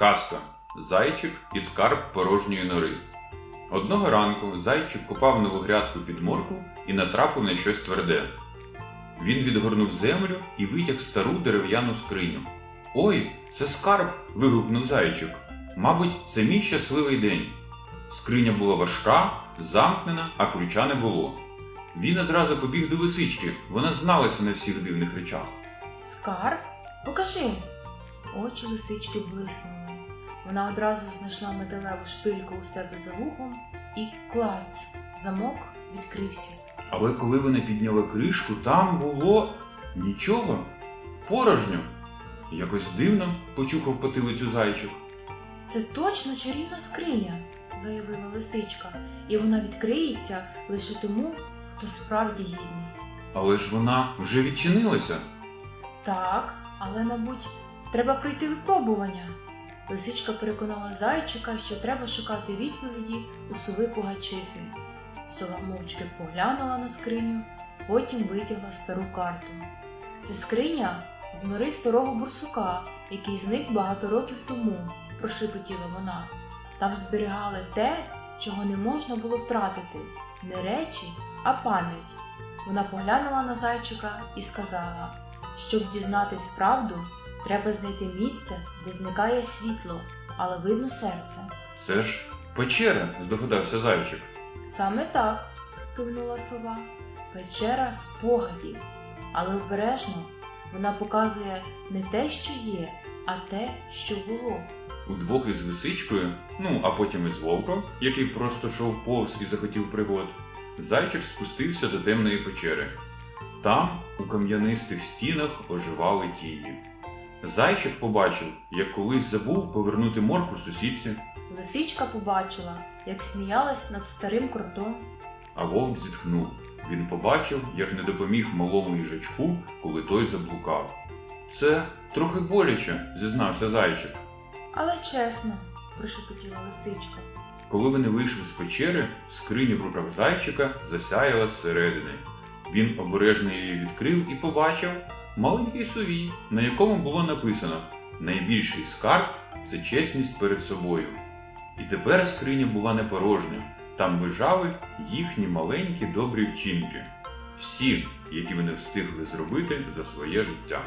Казка. Зайчик і скарб порожньої нори. Одного ранку зайчик копав нову грядку під морку і натрапив на щось тверде. Він відгорнув землю і витяг стару дерев'яну скриню. Ой, це скарб. вигукнув зайчик. Мабуть, це мій щасливий день. Скриня була важка, замкнена, а ключа не було. Він одразу побіг до лисички, вона зналася на всіх дивних речах. Скарб? Покажи. Очі лисички блиснули. Вона одразу знайшла металеву шпильку у себе за вухом і клац. Замок відкрився. Але коли вона підняла кришку, там було нічого. Порожньо. Якось дивно почухав потилицю зайчик. Це точно чарівна скриня, заявила лисичка, і вона відкриється лише тому, хто справді гідний. Але ж вона вже відчинилася. Так, але, мабуть, треба пройти випробування. Лисичка переконала зайчика, що треба шукати відповіді у сови Пугачихи. Сова мовчки поглянула на скриню, потім витягла стару карту. Це скриня з нори старого бурсука, який зник багато років тому, прошепотіла вона. Там зберігали те, чого не можна було втратити не речі, а пам'ять. Вона поглянула на зайчика і сказала: щоб дізнатись правду, треба знайти місце, де зникає світло, але видно серце. Це ж печера, здогадався зайчик. Саме так, кивнула сова. Печера спогадів, але обережно вона показує не те, що є, а те, що було. Удвох із лисичкою, ну а потім із вовком, який просто йшов повз і захотів пригод, зайчик спустився до темної печери. Там, у кам'янистих стінах, оживали тіні. Зайчик побачив, як колись забув повернути морку сусідці, Лисичка побачила, як сміялась над старим кротом. а вовк зітхнув. Він побачив, як не допоміг малому їжачку, коли той заблукав. Це трохи боляче, зізнався зайчик. Але чесно, прошепотіла лисичка. Коли вони вийшли з печери, скриня в руках зайчика засяяла зсередини. Він обережно її відкрив і побачив маленький сувій, на якому було написано Найбільший скарб це чесність перед собою. І тепер скриня була не порожня, там лежали їхні маленькі добрі вчинки, всі, які вони встигли зробити за своє життя.